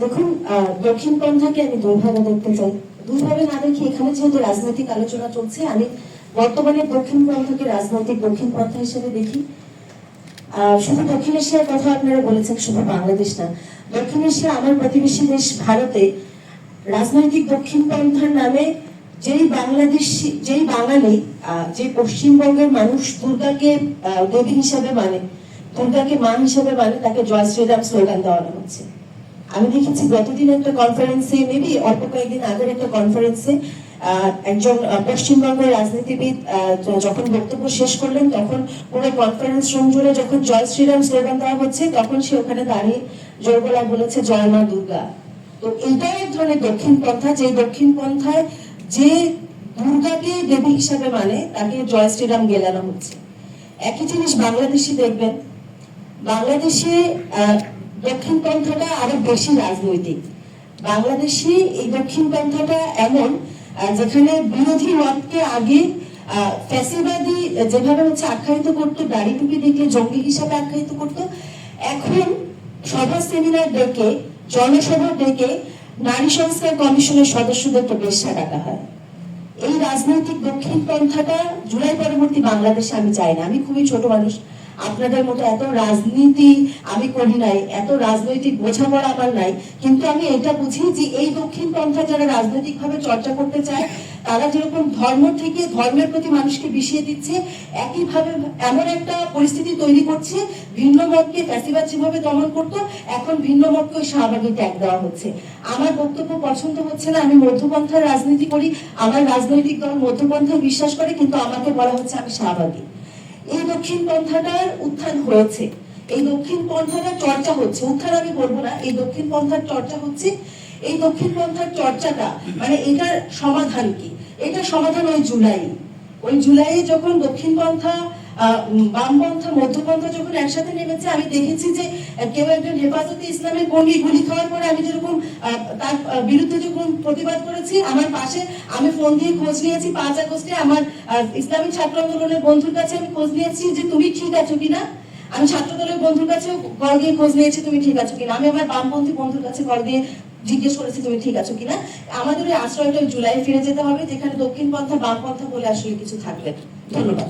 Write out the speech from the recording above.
দেখুন দক্ষিণ পন্থাকে আমি দুইভাবে দেখতে চাই। দুইভাবে না দেখি এখানে যেহেতু রাজনৈতিক আলোচনা চলছে, আমি বর্তমানে দক্ষিণ পন্থাকে রাজনৈতিক দক্ষিণ পন্থা হিসেবে দেখি। শুধু দক্ষিণ এশিয়ার কথা আপনারা বলেছেন, শুধু বাংলাদেশ না। দক্ষিণ এশিয়া আমার প্রতিবেশী দেশ ভারতে রাজনৈতিক দক্ষিণ পন্থার নামে যেই বাংলাদেশ, যেই বাঙালি যে পশ্চিমবঙ্গের মানুষ দুর্গাকে দেবী হিসাবে মানে দুর্গাকে মা হিসাবে মানে তাকে জয় শ্রীরাম স্লোগান দেওয়ানো হচ্ছে। আমি দেখেছি গতদিন একটা কনফারেন্সে মেবি অল্প কয়েকদিন আগের একটা কনফারেন্সে একজন পশ্চিমবঙ্গের রাজনীতিবিদ যখন বক্তব্য শেষ করলেন, তখন পুরো কনফারেন্স রুম জুড়ে যখন জয় শ্রীরাম স্লোগান দেওয়া হচ্ছে, তখন সে ওখানে দাঁড়িয়ে জোর গলায় বলেছে, জয় মা দুর্গা। তো এটাই এক ধরনের দক্ষিণ পন্থা, যে দক্ষিণ পন্থায় যে দুর্গাকে দেবী হিসাবে মানে তাকে জয় শ্রীরাম গেলানো হচ্ছে। একই জিনিস বাংলাদেশি দেখবেন। বাংলাদেশে দক্ষিণ পন্থাটা আরও বেশি রাজনৈতিক। বাংলাদেশে এই দক্ষিণ পন্থাটা এমন যেখানে বিরোধী মতকে আগে ফ্যাসিবাদী যেভাবে হচ্ছে আখ্যায়িত করতো, দাড়ি টুপি দেখলে জঙ্গি হিসাবে আখ্যায়িত করতো, এখন সভা সেমিনার ডেকে জনসভা ডেকে নারী সংস্কার কমিশনের সদস্যদেরকে বেশ্যা ডাকা হয়। এই রাজনৈতিক দক্ষিণ পন্থাটা জুলাই পরবর্তী বাংলাদেশে আমি চাই না। আমি খুবই ছোট মানুষ আপনাদের মতো এত রাজনীতি আমি করি নাই, এত রাজনৈতিক বোঝাপড়া আমার নাই, কিন্তু আমি এটা বুঝি যে এই দক্ষিণ পন্থা যারা রাজনৈতিক ভাবে চর্চা করতে চায়, তারা যেরকম ধর্ম থেকে ধর্মের প্রতি মানুষকে বিষিয়ে দিচ্ছে, একইভাবে এমন একটা পরিস্থিতি তৈরি করছে, ভিন্ন মতকে ফ্যাসিবাদ যেভাবে দমন করতো, এখন ভিন্ন মতকে ওই শাহবাগে ত্যাগ দেওয়া হচ্ছে। আমার বক্তব্য পছন্দ হচ্ছে না, আমি মধ্যপন্থার রাজনীতি করি, আমার রাজনৈতিক দল মধ্যপন্থায় বিশ্বাস করে, কিন্তু আমাকে বলা হচ্ছে আমি শাহবাগী। এই দক্ষিণ পন্থাটার উত্থান হয়েছে। এই দক্ষিণ পন্থাটার চর্চা হচ্ছে। উত্থান আমি বলব না, এই দক্ষিণ পন্থার চর্চা হচ্ছে। এই দক্ষিণ পন্থার চর্চাটা মানে এটার সমাধান কি? এটা সমাধান ওই জুলাই। ওই জুলাইয়ে যখন দক্ষিণপন্থা বামপন্থা মধ্যপন্থা যখন একসাথে নেমেছে, আমি দেখেছি যে কেউ একজন হেফাজতে ইসলামের কর্মী গুলি খাওয়ার পরে আমি যেরকম তার বিরুদ্ধে যখন প্রতিবাদ করেছি, আমার পাশে আমি ফোন দিয়ে খোঁজ নিয়েছি। পাঁচ আগস্টে আমার ইসলামিক ইসলামী ছাত্র আন্দোলনের বন্ধুর কাছে আমি খোঁজ নিয়েছি যে, তুমি ঠিক আছো কিনা? আমি ছাত্র দলের বন্ধুর কাছে কল দিয়ে খোঁজ নিয়েছি, তুমি ঠিক আছো কিনা? আমি আমার বামপন্থী বন্ধুর কাছে কল দিয়ে জিজ্ঞেস করেছি, তুমি ঠিক আছো কিনা? আমাদের ওই আশ্রয়টা জুলাই ফিরে যেতে হবে, যেখানে দক্ষিণ পন্থা বামপন্থা বলে আসলে কিছু থাকবে। ধন্যবাদ।